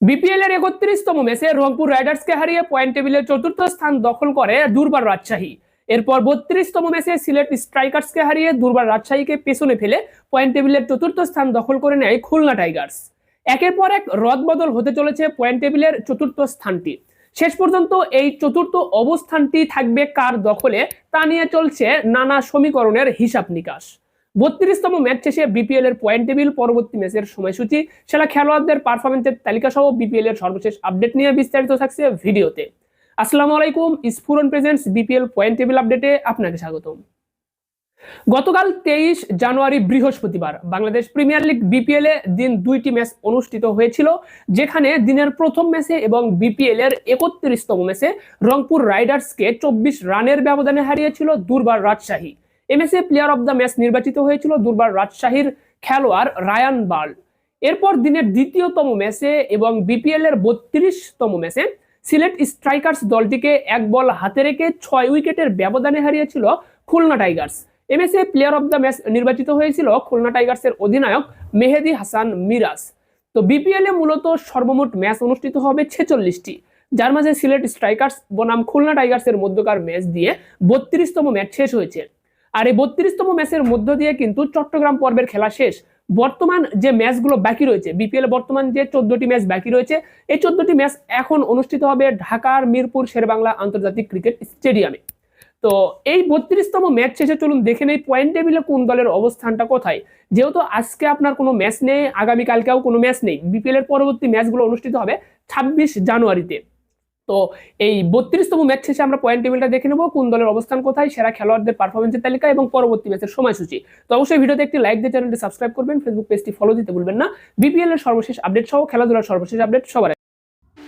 BPL এর একত্রিশতম ম্যাচে রংপুর রাইডার্সকে হারিয়ে পয়েন্ট টেবিলের চতুর্থ স্থান দখল করে দুর্বার রাজশাহী। এরপর বত্রিশতম ম্যাচে সিলেট স্ট্রাইকার্সকে হারিয়ে দুর্বার রাজশাহীকে পেছনে ফেলে পয়েন্ট টেবিলের চতুর্থ স্থান দখল করে নেয় খুলনা টাইগার্স। একের পর এক রদবদল হতে চলেছে পয়েন্ট টেবিলের চতুর্থ স্থানটি। শেষ পর্যন্ত এই চতুর্থ অবস্থানটি থাকবে কার দখলে তা নিয়ে চলছে নানা সমীকরণের হিসাব নিকাশ। বত্রিশতম ম্যাচ শেষে বিপিএল এর পয়েন্ট টেবিল পরবর্তী ম্যাচের সময়সূচি। সেরা খেলোয়াড়দের পারফরমেন্সের তালিকা সহ বিপিএল এর সর্বশেষ আপডেট নিয়ে বিস্তারিত থাকছে ভিডিওতে। আসসালামু আলাইকুম Sphuran presents BPL point table আপডেটে আপনাকে স্বাগতম। গতকাল তেইশ জানুয়ারি বৃহস্পতিবার বাংলাদেশ প্রিমিয়ার লিগ বিপিএল এ দিন দুইটি ম্যাচ অনুষ্ঠিত হয়েছিল, যেখানে দিনের প্রথম ম্যাচে এবং বিপিএল এর একত্রিশতম ম্যাচে রংপুর রাইডার্সকে চব্বিশ রানের ব্যবধানে হারিয়েছিল Durbar Rajshahi. MSA player of the match নির্বাচিত হয়েছিল দুর্বার রাজশাহীর খেলোয়াড় রায়ান বার্ল। এরপর দিনের দ্বিতীয়তম ম্যাচে এবং বিপিএল এর বত্রিশতম ম্যাচে সিলেট স্ট্রাইকার্স দলটিকে এক বল হাতে রেখে ছয় উইকেটের ব্যবধানে হারিয়েছিল Khulna Tigers. MSA player of the match নির্বাচিত হয়েছিল খুলনা টাইগার্সের অধিনায়ক মেহেদি হাসান মিরাজ। তো বিপিএল এ মূলত সর্বমোট ম্যাচ অনুষ্ঠিত হবে ছেচল্লিশটি। যার মাঝে সিলেট স্ট্রাইকার্স বনাম খুলনা টাইগার্সের মধ্যকার ম্যাচ দিয়ে বত্রিশতম ম্যাচ শেষ হয়েছে। আর এই বত্রিশতম ম্যাচের মধ্য দিয়ে কিন্তু চট্টগ্রাম পর্বের খেলা শেষ। বর্তমান যে ম্যাচগুলো বাকি রয়েছে বিপিএল বর্তমান যে চোদ্দটি ম্যাচ বাকি রয়েছে, এই চোদ্দটি ম্যাচ এখন অনুষ্ঠিত হবে ঢাকার মিরপুর শেরবাংলা আন্তর্জাতিক ক্রিকেট স্টেডিয়ামে। তো এই বত্রিশতম ম্যাচ শেষে চলুন দেখে নেই পয়েন্ট টেবিলে কোন দলের অবস্থানটা কোথায়। যেহেতু আজকে আপনার কোনো ম্যাচ নেই, আগামীকালকেও কোনো ম্যাচ নেই বিপিএল এর পরবর্তী ম্যাচগুলো অনুষ্ঠিত হবে ছাব্বিশ জানুয়ারিতে। তো এই বত্রিশতম ম্যাচ শেষে আমরা পয়েন্ট টেবিলটা দেখে নেব, কোন দলের অবস্থান কোথায়, সেরা খেলোয়াড়দের পারফরমেন্সের তালিকা এবং পরবর্তী ম্যাচের সময়সূচি। তো অবশ্যই ভিডিওতে একটি লাইক দিয়ে চ্যানেলটি সাবস্ক্রাইব করবেন ফেসবুক পেজটি ফলো দিতে ভুলবেন না। বিপিএল এর সর্বশেষ আপডেট সহ, খেলাধুলার সর্বশেষ আপডেট সবার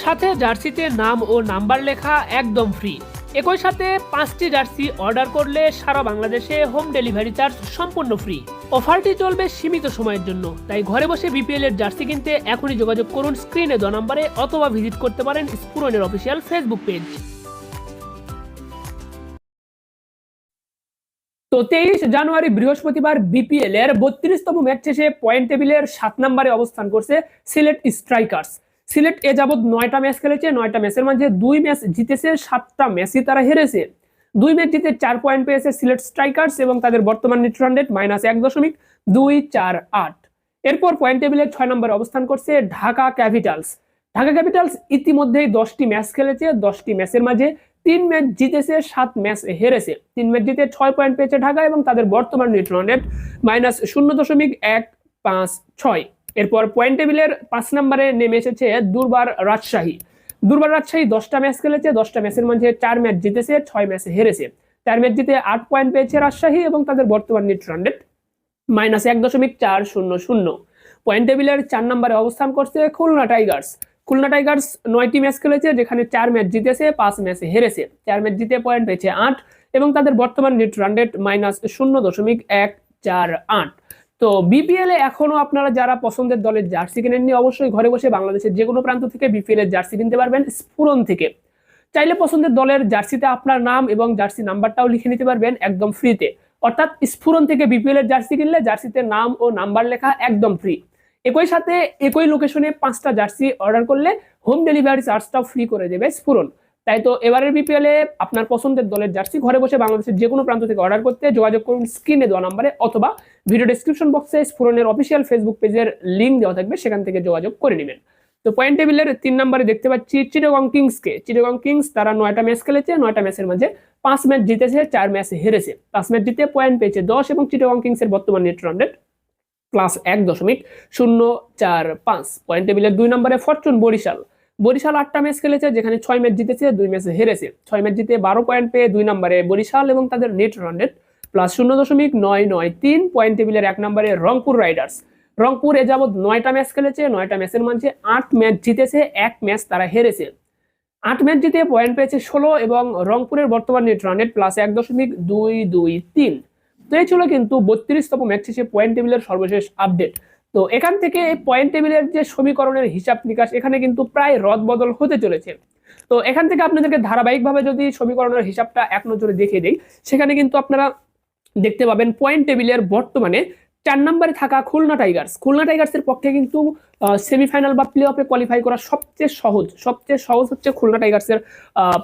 সাথে জার্সিতে নাম ও নাম্বার লেখা একদম ফ্রি একই সাথে পাঁচটি জার্সি অর্ডার করলে সারা বাংলাদেশে হোম ডেলিভারি চার্জ সম্পূর্ণ ফ্রি অফারটি চলবে সীমিত সময়ের জন্য, তাই ঘরে বসে বিপিএল এর জার্সি কিনতে এখনই যোগাযোগ করুন স্ক্রিনে দ নম্বরে অথবা ভিজিট করতে পারেন স্পুরনের অফিসিয়াল ফেসবুক পেজ তো তেইশ জানুয়ারি বৃহস্পতিবার বিপিএল এর বত্রিশতম ম্যাচ শেষে পয়েন্ট টেবিলের সাত নম্বরে অবস্থান করছে সিলেট স্ট্রাইকার্স সিলেট এ যাবৎ নয়টা ম্যাচ খেলেছে, নয়টা ম্যাচের মাঝে দুই ম্যাচ জিতেছে, সাতটা ম্যাচই তারা হেরেছে। দুই ম্যাচ জিতে চার পয়েন্ট পেয়েছে সিলেট স্ট্রাইকার্স এবং তাদের বর্তমান নেট রান রেট মাইনাস এক দশমিক দুই চার আট। এরপর পয়েন্ট টেবিলে ছয় নম্বরে অবস্থান করছে ঢাকা ক্যাপিটালস। ঢাকা ক্যাপিটালস ইতিমধ্যেই দশটি ম্যাচ খেলেছে, দশটি ম্যাচের মাঝে তিন ম্যাচ জিতেছে, সাত ম্যাচ হেরেছে। তিন ম্যাচ জিতে ছয় পয়েন্ট পেয়েছে ঢাকা এবং তাদের বর্তমান নেট রান রেট মাইনাস শূন্য দশমিক এক পাঁচ ছয়। এরপর পয়েন্ট টেবিলের পাঁচ নম্বরে নেমে এসেছে দুর্বার রাজশাহী। দুর্বার রাজশাহী দশটা ম্যাচ খেলেছে, দশটা ম্যাচের মধ্যে চার ম্যাচ জিতেছে, ছয় ম্যাচ হেরেছে। চার ম্যাচ জিতে আট পয়েন্ট পেয়েছে রাজশাহী এবং তাদের বর্তমান নেট রান মাইনাস এক দশমিক চার শূন্য শূন্য। পয়েন্ট টেবিলের চার নম্বরে অবস্থান করছে খুলনা টাইগার্স। খুলনা টাইগার্স নয়টি ম্যাচ খেলেছে, যেখানে চার ম্যাচ জিতেছে, পাঁচ ম্যাচে হেরেছে। চার ম্যাচ জিতে পয়েন্ট পেয়েছে আট এবং তাদের বর্তমান নেট রান মাইনাস শূন্য দশমিক এক চার আট। তো বিপিএল এ এখনও আপনারা যারা পছন্দের দলের জার্সি কিনেননি অবশ্যই ঘরে বসে বাংলাদেশের যে কোনো প্রান্ত থেকে বিপিএল এর জার্সি কিনতে পারবেন স্ফুরন থেকে। চাইলে পছন্দের দলের জার্সিতে আপনার নাম এবং জার্সি নাম্বারটাও লিখে নিতে পারবেন একদম ফ্রিতে অর্থাৎ স্ফুরন থেকে বিপিএল এর জার্সি কিনলে জার্সিতে নাম ও নাম্বার লেখা একদম ফ্রি একই সাথে, একই লোকেশনে পাঁচটা জার্সি অর্ডার করলে হোম ডেলিভারি চার্জটাও ফ্রি করে দেবে স্ফুরন। তাই তো এবারের বিপিএল আপনার পছন্দের দলের জার্সি, ঘরে বসে বাংলাদেশের যে কোনো প্রান্ত থেকে অর্ডার করতে যোগাযোগ করুন স্ক্রিনে দেওয়া নাম্বারে অথবা ভিডিও ডিসক্রিপশন বক্সে স্ফুরনের অফিসিয়াল ফেসবুক পেজের লিঙ্ক দেওয়া থাকবে, সেখান থেকে যোগাযোগ করে নেবেন। তো পয়েন্ট টেবিলের তিন নম্বরে দেখতে পাচ্ছি চিটাগং কিংসকে চিটাগং কিংস তারা নয়টা ম্যাচ খেলেছে, নয়টা ম্যাচের মাঝে পাঁচ ম্যাচ জিতেছে, চার ম্যাচ হেরেছে। পাঁচ ম্যাচ জিতে পয়েন্ট পেয়েছে দশ এবং চিটাগং কিংসের বর্তমান নেট রান রেট প্লাস এক দশমিক শূন্য চার পাঁচ। পয়েন্ট টেবিলের দুই নম্বরে ফরচুন বরিশাল। বরিশাল আটটা ম্যাচ খেলেছে, যেখানে ছয় ম্যাচ জিতেছে, দুই ম্যাচে হেরেছে। ছয় ম্যাচ জিতে বারো পয়েন্ট পেয়ে দুই নম্বরে বরিশাল এবং তাদের নেট রান রেট প্লাস শূন্য দশমিক নয় নয় তিন পয়েন্ট টেবিলের এক নম্বরে রংপুর রাইডার্স রংপুর এ যাবৎ নয়টা ম্যাচ খেলেছে, নয়টা ম্যাচের মাঝে আট ম্যাচ জিতেছে, এক ম্যাচ তারা হেরেছে। আট ম্যাচ জিতে পয়েন্ট পেয়েছে ষোলো এবং রংপুরের বর্তমান নেট রান রেট প্লাস এক দশমিক দুই দুই তিন। তো এই ছিল কিন্তু বত্রিশতম ম্যাচ শেষে পয়েন্ট টেবিলের সর্বশেষ আপডেট তো এখান থেকে পয়েন্ট টেবিলের যে সমীকরণের হিসাব নিকাশ, এখানে কিন্তু প্রায় রদ বদল হতে চলেছে। তো এখান থেকে আপনাদেরকে ধারাবাহিকভাবে যদি সমীকরণের হিসাবটা এক নজরে দেখে দেই, সেখানে কিন্তু আপনারা দেখতে পাবেন পয়েন্ট টেবিলের বর্তমানে চার নম্বরে থাকা খুলনা টাইগার্স। খুলনা টাইগার্সের পক্ষে কিন্তু সেমিফাইনাল বা প্লে অফে কোয়ালিফাই করা সবচেয়ে সহজ সবচেয়ে সহজ হচ্ছে খুলনা টাইগার্সের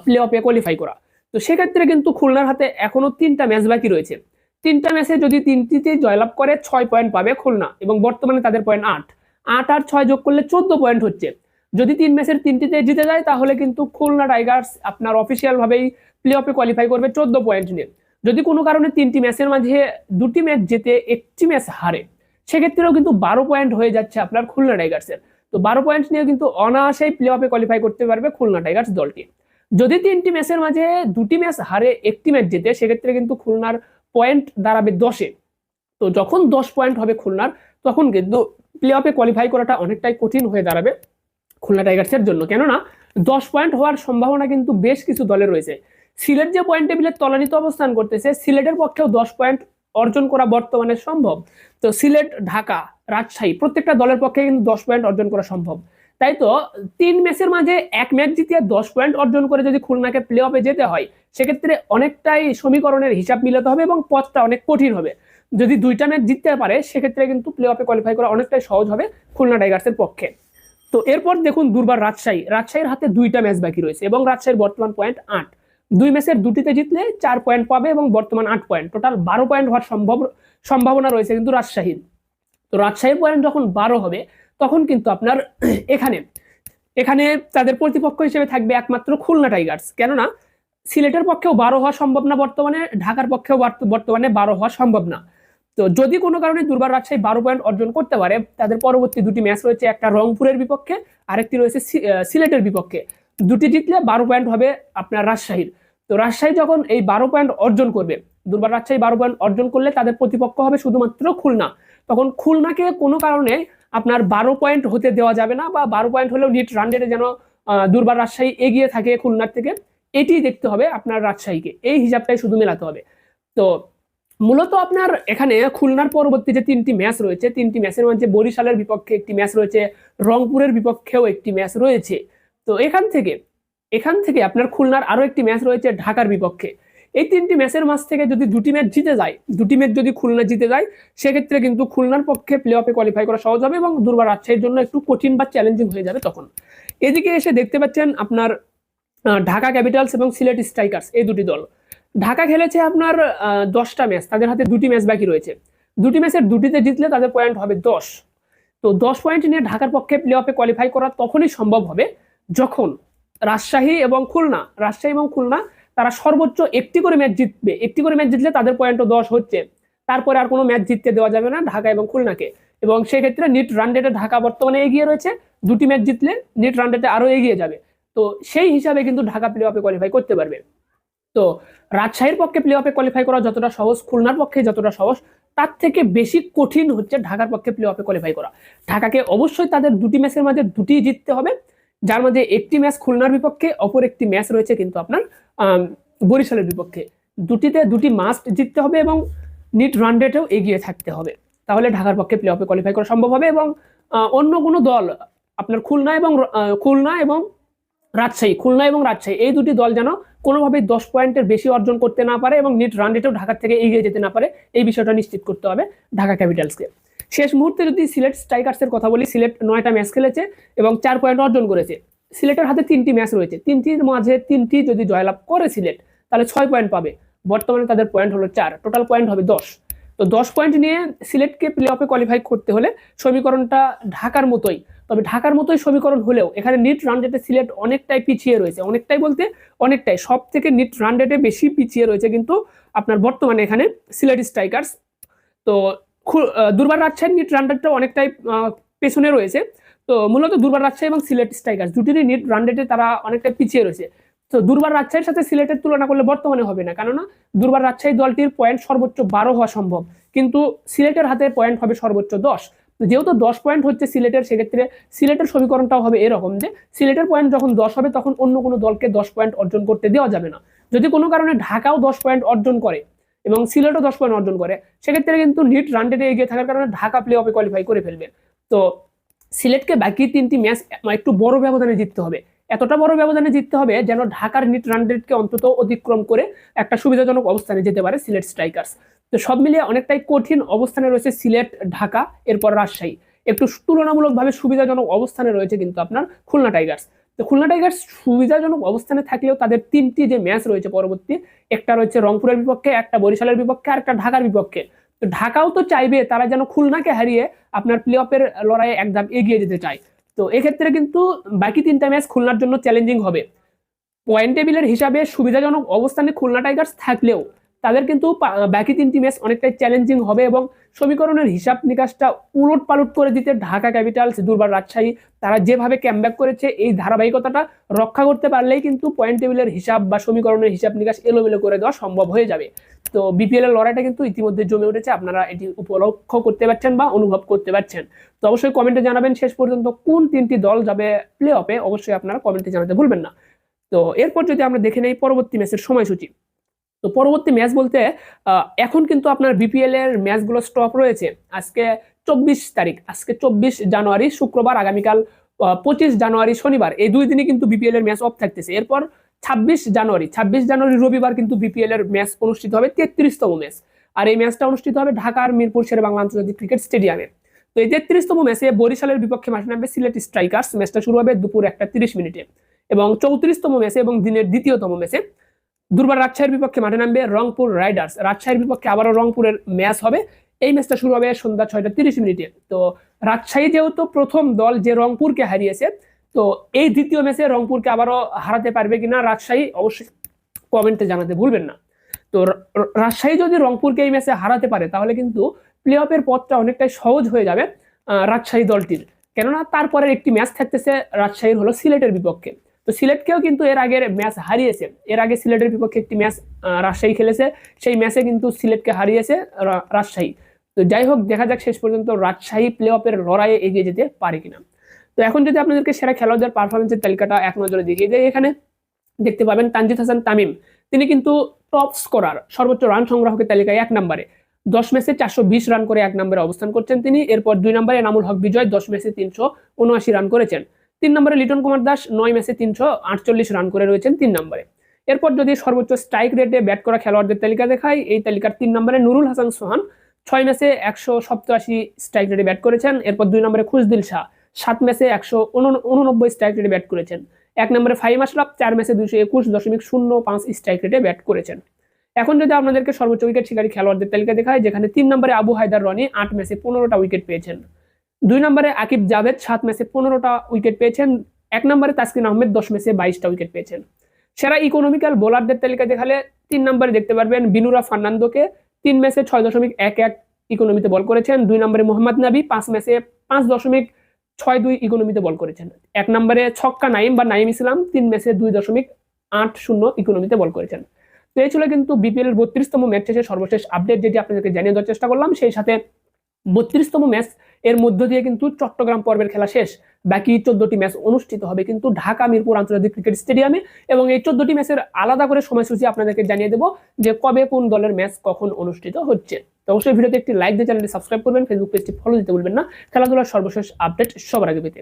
প্লে অফে কোয়ালিফাই করা। তো সেক্ষেত্রে কিন্তু খুলনার হাতে এখনও তিনটা ম্যাচ বাকি রয়েছে। তিনটা ম্যাচে যদি তিনটিতে জয়লাভ করে ছয় পয়েন্ট পাবে খুলনা এবং বর্তমানে তাদের পয়েন্ট আট। আট আর ছয় যোগ করলে চোদ্দ পয়েন্ট হচ্ছে। যদি তিন ম্যাচের তিনটিতে জিতে যায়, তাহলে কিন্তু খুলনা টাইগার্স আপনার অফিসিয়াল ভাবেই প্লে অফে কোয়ালিফাই করবে চোদ্দ পয়েন্ট নিয়ে। যদি কোনো কারণে তিনটি ম্যাচের মাঝে দুটি ম্যাচ জিতে একটি ম্যাচ হারে, সেক্ষেত্রেও কিন্তু বারো পয়েন্ট হয়ে যাচ্ছে আপনার খুলনা টাইগার্সের। তো বারো পয়েন্ট নিয়ে কিন্তু অনায়াসেই প্লে অফে কোয়ালিফাই করতে পারবে খুলনা টাইগার্স দলটি। যদি তিনটি ম্যাচের মাঝে দুটি ম্যাচ হারে, একটি ম্যাচ জিতে, সেক্ষেত্রে কিন্তু খুলনার পয়েন্ট দাঁড়াবে দশে। তো যখন দশ পয়েন্ট হবে খুলনার, তখন কিন্তু প্লে অফে কোয়ালিফাই করাটা অনেকটাই কঠিন হয়ে দাঁড়াবে খুলনা টাইগার্সের জন্য। কেননা দশ পয়েন্ট হওয়ার সম্ভাবনা কিন্তু বেশ কিছু দলে রয়েছে। সিলেট যে পয়েন্ট টেবিলের তলানিতে অবস্থান করতেছে, সিলেটের পক্ষেও দশ পয়েন্ট অর্জন করা বর্তমানে সম্ভব। তো সিলেট, ঢাকা, রাজশাহী প্রত্যেকটা দলের পক্ষে কিন্তু দশ পয়েন্ট অর্জন করা সম্ভব। তাই তো, তিন ম্যাচের মাঝে এক ম্যাচ জিতিয়ে দশ পয়েন্ট অর্জন করে যদি খুলনাকে প্লে অফে যেতে হয়, সেক্ষেত্রে অনেকটাই সমীকরণের হিসাব মিলাতে হবে এবং পথটা অনেক কঠিন হবে। যদি দুইটা ম্যাচ জিততে পারে, সেক্ষেত্রে কিন্তু প্লে অফে কোয়ালিফাই করা অনেকটাই সহজ হবে খুলনা টাইগার্সের পক্ষে। তো এরপর দেখুন দুর্বার রাজশাহী। রাজশাহীর হাতে দুইটা ম্যাচ বাকি রয়েছে এবং রাজশাহীর বর্তমান পয়েন্ট আট। দুই ম্যাচের দুটিতে জিতলে চার পয়েন্ট পাবে এবং বর্তমান আট পয়েন্ট টোটাল বারো পয়েন্ট হওয়ার সম্ভব, সম্ভাবনা রয়েছে কিন্তু রাজশাহীর। তো রাজশাহীর পয়েন্ট যখন বারো হবে তখন কিন্তু আপনার এখানে এখানে তাদের প্রতিপক্ষ হিসেবে থাকবে একমাত্র খুলনা টাইগার্স। কেননা, সিলেটের পক্ষেও বারো হওয়া সম্ভব না বর্তমানে, ঢাকার পক্ষেও বর্তমানে বারো হওয়া সম্ভব না। তো যদি কোনো কারণে দুর্বার রাজশাহী বারো পয়েন্ট অর্জন করতে পারে, তাদের পরবর্তী দুটি ম্যাচ রয়েছে, একটা রংপুরের বিপক্ষে, আরেকটি রয়েছে সিলেটের বিপক্ষে। দুটি জিতলে বারো পয়েন্ট হবে আপনার রাজশাহীর। তো রাজশাহী যখন এই বারো পয়েন্ট অর্জন করবে, দুর্বার রাজশাহী বারো পয়েন্ট অর্জন করলে তাদের প্রতিপক্ষ হবে শুধুমাত্র খুলনা। তখন খুলনাকে কোনো কারণে আপনার বারো পয়েন্ট হতে দেওয়া যাবে না বা বারো পয়েন্ট হলেও নিট রানডেটে যেন দুর্বার রাজশাহী এগিয়ে থাকে খুলনার থেকে, এটি দেখতে হবে আপনার রাজশাহীকে। এই হিসাবটাই শুধু মেলাতে হবে। তো, মূলত আপনার এখানে খুলনার পরবর্তী যে তিনটি ম্যাচ রয়েছে, তিনটি ম্যাচের মধ্যে বরিশালের বিপক্ষে একটি ম্যাচ রয়েছে, রংপুরের বিপক্ষেও একটি ম্যাচ রয়েছে। তো, এখান থেকে এখান থেকে আপনার খুলনার আরও একটি ম্যাচ রয়েছে ঢাকার বিপক্ষে। এই তিনটি ম্যাচের মাঝ থেকে যদি দুটি ম্যাচ জিতে যায়, দুটি ম্যাচ যদি খুলনা জিতে যায়, সেক্ষেত্রে কিন্তু খুলনার পক্ষে প্লে অফে কোয়ালিফাই করা সহজ হবে এবং দুর্বার রাজশাহীর জন্য একটু কঠিন বা চ্যালেঞ্জিং হয়ে যাবে তখন। এদিকে এসে দেখতে পাচ্ছেন আপনার ঢাকা ক্যাপিটালস এবং সিলেট স্ট্রাইকার্স এই দুটি দল। ঢাকা খেলেছে আপনার দশটা ম্যাচ, তাদের হাতে দুটি ম্যাচ বাকি রয়েছে। দুটি ম্যাচের দুটিতে জিতলে তাদের পয়েন্ট হবে দশ। তো দশ পয়েন্ট নিয়ে ঢাকার পক্ষে প্লে অফে কোয়ালিফাই করা তখনই সম্ভব হবে যখন রাজশাহী এবং খুলনা, রাজশাহী এবং খুলনা তারা সর্বোচ্চ একটি করে ম্যাচ জিতবে। একটি করে ম্যাচ জিতলে তাদের পয়েন্টও দশ হচ্ছে। তারপরে আর কোনো ম্যাচ জিততে দেওয়া যাবে না ঢাকা এবং খুলনাকে। এবং সেক্ষেত্রে নিট রানডেটে ঢাকা বর্তমানে এগিয়ে রয়েছে। দুটি ম্যাচ জিতলে নিট রানডেটে আরও এগিয়ে যাবে। তো সেই হিসাবে কিন্তু ঢাকা প্লে অফে কোয়ালিফাই করতে পারবে। তো রাজশাহীর পক্ষে প্লে অফে কোয়ালিফাই করা যতটা সহজ, খুলনার পক্ষে যতটা সহজ, তার থেকে বেশি কঠিন হচ্ছে ঢাকার পক্ষে প্লে অফে কোয়ালিফাই করা। ঢাকাকে অবশ্যই তাদের দুটি ম্যাচের মাঝে দুটি জিততে হবে। যার মধ্যে একটি ম্যাচ খুলনার বিপক্ষে, অপর একটি ম্যাচ রয়েছে কিন্তু আপনার বরিশালের বিপক্ষে। দুটিতে দুটি মাস্ট জিততে হবে এবং নিট রান রেটেও এগিয়ে থাকতে হবে। তাহলে ঢাকার পক্ষে প্লে অফে কোয়ালিফাই করা সম্ভব হবে এবং অন্য কোনো দল, আপনার খুলনা এবং খুলনা এবং রাজশাহী, খুলনা এবং রাজশাহী, এই দুটি দল যেন কোনোভাবেই দশ পয়েন্টের বেশি অর্জন করতে না পারে এবং নিট রান রেটেও ঢাকার থেকে এগিয়ে যেতে না পারে, এই বিষয়টা নিশ্চিত করতে হবে ঢাকা ক্যাপিটালসকে। শেষ মুহূর্তে যদি সিলেট স্ট্রাইকার্সের কথা বলি, সিলেট নয়টা ম্যাচ খেলেছে এবং চার পয়েন্ট অর্জন করেছে। সিলেটের হাতে তিনটি ম্যাচ রয়েছে। তিনটির মাঝে তিনটি যদি জয়লাভ করে সিলেট, তাহলে ছয় পয়েন্ট পাবে। বর্তমানে তাদের পয়েন্ট হলো চার। টোটাল পয়েন্ট হবে দশ। তো দশ পয়েন্ট নিয়ে সিলেটকে প্লে অফে কোয়ালিফাই করতে হলে সমীকরণটা ঢাকার মতোই। তবে ঢাকার মতোই সমীকরণ হলেও এখানে নিট রান রেটে সিলেট অনেকটাই পিছিয়ে রয়েছে। অনেকটাই বলতে অনেকটাই। সব থেকে নিট রান রেটে বেশি পিছিয়ে রয়েছে কিন্তু আপনার বর্তমানে এখানে সিলেট স্ট্রাইকার্স। তো দুর্বার রাজশাহীর নিট রান রেটটা অনেকটাই পেছনে রয়েছে। তো মূলত দুর্বার রাজশাহী এবং সিলেট স্ট্রাইকার্স দুটিরই নিট রান রেটে তারা অনেকটা পিছিয়ে রয়েছে। তো দুর্বার রাজশাহীর সাথে সিলেটের তুলনা করলে বর্তমানে হবে না। কেননা দুর্বার রাজশাহী দলটির পয়েন্ট সর্বোচ্চ বারো হওয়া সম্ভব। কিন্তু সিলেটের হাতে পয়েন্ট হবে সর্বোচ্চ দশ। যেহেতু দশ পয়েন্ট হচ্ছে সিলেটের, সেক্ষেত্রে সিলেটের সমীকরণটাও হবে এরকম যে সিলেটের পয়েন্ট যখন দশ হবে, তখন অন্য কোনো দলকে দশ পয়েন্ট অর্জন করতে দেওয়া যাবে না। যদি কোনো কারণে ঢাকাও দশ পয়েন্ট অর্জন করে এবং সিলেটও দশ পয়েন্ট অর্জন করে। সেক্ষেত্রে কিন্তু নিট রানডেটে এগিয়ে থাকার কারণে ঢাকা প্লে অফে কোয়ালিফাই করে ফেলবে। তো সিলেটকে বাকি তিনটি ম্যাচ একটু বড় ব্যবধানে জিততে হবে। এতটা বড় ব্যবধানে জিততে হবে যেন ঢাকার নিট রানডেটকে অন্তত অতিক্রম করে একটা সুবিধাজনক অবস্থানে যেতে পারে সিলেট স্ট্রাইকার্স। তো সব মিলিয়ে অনেকটাই কঠিন অবস্থানে রয়েছে সিলেট, ঢাকা, এরপর রাজশাহী। একটু তুলনামূলকভাবে সুবিধাজনক অবস্থানে রয়েছে কিন্তু আপনার খুলনা টাইগার্স। তো খুলনা টাইগার্স সুবিধাজনক অবস্থানে থাকলেও তাদের তিনটি যে ম্যাচ রয়েছে পরবর্তী, একটা রয়েছে রংপুরের বিপক্ষে, একটা বরিশালের বিপক্ষে আর একটা ঢাকার বিপক্ষে। তো ঢাকাও তো চাইবে তারা যেন খুলনাকে হারিয়ে আপনার প্লে অফের লড়াইয়ে এক ধাপ এগিয়ে যেতে চায়। তো এক্ষেত্রে কিন্তু বাকি তিনটা ম্যাচ খুলনার জন্য চ্যালেঞ্জিং হবে। পয়েন্ট টেবিলের হিসাবে সুবিধাজনক অবস্থানে খুলনা টাইগার্স থাকলেও তাদের কিন্তু বাকি তিনটি ম্যাচ অনেকটাই চ্যালেঞ্জিং হবে এবং সমীকরণের হিসাব নিকাশটা উলট পালট করে দিতে ঢাকা ক্যাপিটালস দুর্বার রাজশাহী, তারা যেভাবে ক্যামব্যাক করেছে, এই ধারাবাহিকতাটা রক্ষা করতে পারলেই কিন্তু পয়েন্ট টেবিলের হিসাব বা সমীকরণের হিসাব নিকাশ এলোমেলো করে দেওয়া সম্ভব হয়ে যাবে। তো বিপিএল এর লড়াইটা কিন্তু ইতিমধ্যে জমে উঠেছে, আপনারা এটি উপলক্ষ করতে পারছেন বা অনুভব করতে পারছেন। তো অবশ্যই কমেন্টে জানাবেন শেষ পর্যন্ত কোন তিনটি দল যাবে প্লে অফে অবশ্যই আপনারা কমেন্টে জানাতে ভুলবেন না। তো এরপর যদি আমরা দেখে নেই, পরবর্তী ম্যাচের সময়সূচি। তো পরবর্তী ম্যাচ বলতে এখন কিন্তু আপনার বিপিএল এর ম্যাচগুলো স্টপ রয়েছে। আজকে চব্বিশ তারিখ, আজকে চব্বিশ জানুয়ারি, শুক্রবার, আগামীকাল পঁচিশ জানুয়ারি, শনিবার, এই দুই দিনে কিন্তু বিপিএল এর ম্যাচ অফ থাকতেছে। এরপর ছাব্বিশ জানুয়ারি ছাব্বিশ জানুয়ারি, রবিবার কিন্তু বিপিএল এর ম্যাচ অনুষ্ঠিত হবে তেত্রিশতম ম্যাচ আর এই ম্যাচটা অনুষ্ঠিত হবে ঢাকার মিরপুর শেরে বাংলা আন্তর্জাতিক ক্রিকেট স্টেডিয়ামে তো এই তেত্রিশতম ম্যাচে বরিশালের বিপক্ষে মাঠে নামবে সিলেট স্ট্রাইকার্স ম্যাচটা শুরু হবে দুপুর একটা তিরিশ মিনিটে। এবং চৌত্রিশতম ম্যাচে এবং দিনের দ্বিতীয়তম ম্যাচে দুর্বার রাজশাহীর বিপক্ষে মাঠে নামবে রংপুর রাইডার্স। রাজশাহীর বিপক্ষে আবারও রংপুরের ম্যাচ হবে। এই ম্যাচটা শুরু হবে সন্ধ্যা ছয়টা তিরিশ মিনিটে। তো রাজশাহী যেহেতু প্রথম দল যে রংপুরকে হারিয়েছে, তো এই দ্বিতীয় ম্যাচে রংপুরকে আবারও হারাতে পারবে কিনা রাজশাহী অবশ্যই কমেন্টে জানাতে ভুলবেন না। তো রাজশাহী যদি রংপুরকে এই ম্যাচে হারাতে পারে, তাহলে কিন্তু প্লে অফের পথটা অনেকটাই সহজ হয়ে যাবে রাজশাহী দলটির। কেননা তারপরের একটি ম্যাচ থাকতেছে রাজশাহীর হলো সিলেটের বিপক্ষে। তো সিলেটকেও কিন্তু এর আগের ম্যাচ হারিয়েছে। এর আগে সিলেটের বিপক্ষে একটি ম্যাচ রাজশাহী খেলেছে। সেই ম্যাচে কিন্তু সিলেটকে হারিয়েছে রাজশাহী। তো যাই হোক, দেখা যাক শেষ পর্যন্ত রাজশাহী প্লে অফের লড়াইয়ে এগিয়ে যেতে পারে কিনা। তো এখন যদি আপনাদেরকে সেরা খেলোয়াড়দের পারফরমেন্সের তালিকাটা এক নজরে দেখিয়ে দেয় এখানে দেখতে পাবেন তানজিদ হাসান তামিম। তিনি কিন্তু টপ স্কোরার সর্বোচ্চ রান সংগ্রাহকের তালিকায় এক নম্বরে। দশ ম্যাচে চারশো বিশ রান করে এক নম্বরে অবস্থান করছেন তিনি। এরপর দুই নম্বরে এনামুল হক বিজয় দশ ম্যাচে তিনশো উনআশি রান করেছেন। তিন নম্বরে লিটন কুমার দাস, নয় ম্যাচে তিনশো আটচল্লিশ রান করে রয়েছেন তিন নম্বরে। এরপর যদি সর্বোচ্চ স্ট্রাইক রেটে ব্যাট করা খেলোয়াড়দের তালিকা দেখায় এই তালিকার তিন নম্বরে নুরুল হাসান সোহান, ছয় ম্যাচে একশো সপ্তাশি স্ট্রাইক রেটে ব্যাট করেছেন। এরপর দুই নম্বরে খুশদিল শাহ, সাত ম্যাচে একশো উননব্বই স্ট্রাইক রেটে ব্যাট করেছেন। এক নম্বরে ফাইম আশরাফ, চার ম্যাচে দুশো একুশ দশমিক শূন্য পাঁচ স্ট্রাইক রেটে ব্যাট করেছেন। এখন যদি আপনাদেরকে সর্বোচ্চ উইকেট শিকারী খেলোয়াড়দের তালিকা দেখায় যেখানে তিন নম্বরে আবু হায়দার রনি আট ম্যাচে পনেরোটা উইকেট পেয়েছেন। দুই নম্বরে আকিব জাভেদ, সাত ম্যাচে পনেরোটা উইকেট পেয়েছেন। এক নম্বরে তাসকিন আহমেদ, দশ ম্যাচে বাইশটা উইকেট পেয়েছেন। সেরা ইকোনমিক্যাল বোলারদের তালিকা দেখালে তিন নম্বরে দেখতে পারবেন বিনুরা ফার্নান্দোকে। তিন ম্যাচে ছয় দশমিক এক এক ইকোনমিতে বল করেছেন। দুই নম্বরে মোহাম্মদ নাবি পাঁচ ম্যাচে পাঁচ দশমিক ছয় দুই ইকোনমিতে বল করেছেন। এক নম্বরে ছক্কা নাইম বা নাইম ইসলাম, তিন ম্যাচে দুই দশমিক আট শূন্য ইকোনমিতে বল করেছেন। তো এই ছিল কিন্তু বিপিএল বত্রিশতম ম্যাচ শেষে সর্বশেষ আপডেট যেটি আপনাদেরকে জানিয়ে দেওয়ার চেষ্টা করলাম। সেই সাথে বত্রিশতম ম্যাচ এর মধ্য দিয়ে কিন্তু চট্টগ্রাম পর্বের খেলা শেষ। বাকি চোদ্দটি ম্যাচ অনুষ্ঠিত হবে কিন্তু ঢাকা মিরপুর আন্তর্জাতিক ক্রিকেট স্টেডিয়ামে এবং এই চোদ্দটি ম্যাচের আলাদা করে সময়সূচি আপনাদেরকে জানিয়ে দেবো যে কবে কোন দলের ম্যাচ কখন অনুষ্ঠিত হচ্ছে। তো অবশ্যই ভিডিওতে একটি লাইক দিয়ে চ্যানেলটি সাবস্ক্রাইব করবেন ফেসবুক পেজটি ফলো দিতে ভুলবেন না। খেলাধুলার সর্বশেষ আপডেট সবার আগে পেতে।